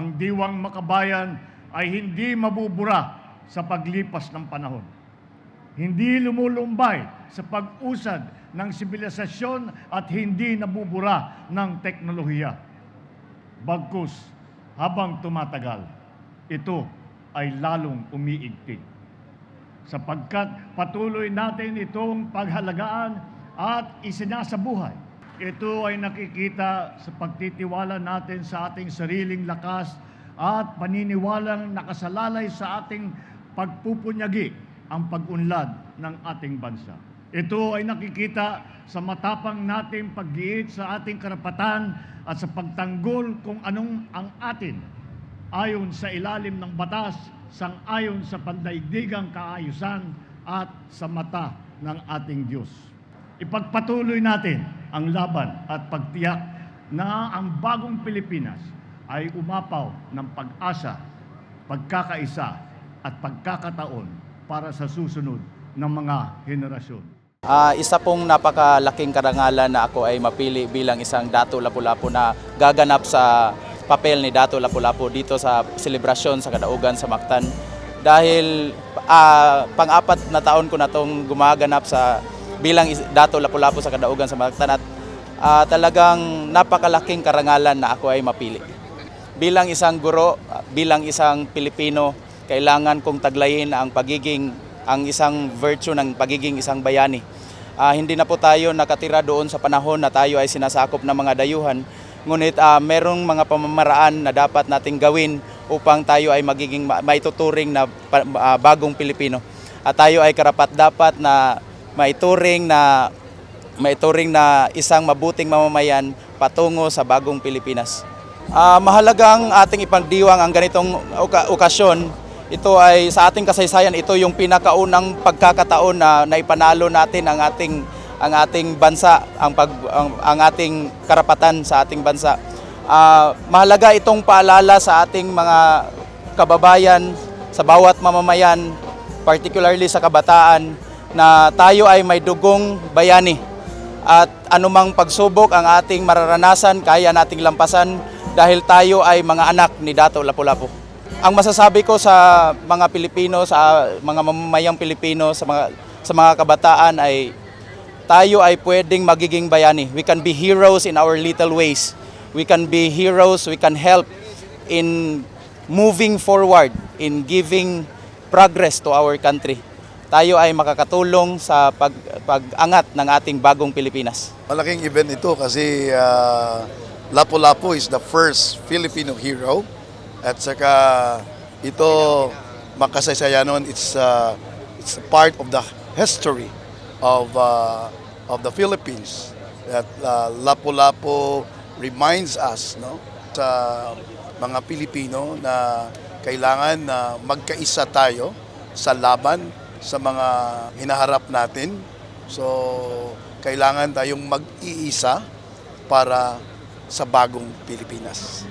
ang diwang makabayan ay hindi mabubura sa paglipas ng panahon. Hindi lumulumbay sa pag-usad ng sibilisasyon at hindi nabubura ng teknolohiya. Bagkus, habang tumatagal, ito ay lalong umiigting. Sapagkat patuloy natin itong paghalagaan at isinasabuhay. Ito ay nakikita sa pagtitiwala natin sa ating sariling lakas at paniniwalang nakasalalay sa ating pagpupunyagi ang pag-unlad ng ating bansa. Ito ay nakikita sa matapang nating paggiit sa ating karapatan at sa pagtanggol kung anong ang atin ayon sa ilalim ng batas, sang-ayon sa pandaigdigang kaayusan at sa mata ng ating Diyos. Ipagpatuloy natin ang laban at pagtiyak na ang bagong Pilipinas ay umapaw ng pag-asa, pagkakaisa at pagkakataon para sa susunod ng mga henerasyon. Ah, isa pong napakalaking karangalan na ako ay mapili bilang isang Dato Lapu-Lapu na gaganap sa papel ni Dato Lapu-Lapu dito sa selebrasyon sa Kadaugan sa Mactan. Dahil ah, pang-apat na taon ko na tong gumaganap sa bilang Dato Lapu-Lapu sa Kadaugan sa Mactan at ah, talagang napakalaking karangalan na ako ay mapili. Bilang isang guro, bilang isang Pilipino, kailangan kong taglayin ang pagiging ang isang virtue ng pagiging isang bayani. Ah, hindi na po tayo nakatira doon sa panahon na tayo ay sinasakop ng mga dayuhan. Ngunit ah, merong mga pamamaraan na dapat nating gawin upang tayo ay magiging ma- maituturing na ah, bagong Pilipino. At tayo ay karapat dapat na maituring na maituring na isang mabuting mamamayan patungo sa bagong Pilipinas. Ah, mahalagang ating ipagdiwang ang ganitong oka- okasyon. Ito ay sa ating kasaysayan, ito yung pinakaunang pagkakataon na naipanalo natin ang ating ang ating bansa, ang pag ang, ang ating karapatan sa ating bansa. Ah, mahalaga itong paalala sa ating mga kababayan, sa bawat mamamayan, particularly sa kabataan, na tayo ay may dugong bayani at anumang pagsubok ang ating mararanasan, kaya nating lampasan dahil tayo ay mga anak ni Dato Lapu-Lapu. Ang masasabi ko sa mga Pilipino, sa mga mamamayang Pilipino, sa mga sa mga kabataan ay tayo ay pwedeng magiging bayani. We can be heroes in our little ways. We can be heroes, we can help in moving forward, in giving progress to our country. Tayo ay makakatulong sa pag, pag-angat ng ating bagong Pilipinas. Malaking event ito kasi ah, Lapu-Lapu is the first Filipino hero at saka ito makasaysayanon it's uh, it's part of the history of uh, of the Philippines that uh, Lapu-Lapu reminds us no sa mga Pilipino na kailangan na magkaisa tayo sa laban sa mga hinaharap natin So, kailangan tayong mag-iisa para sa bagong Pilipinas.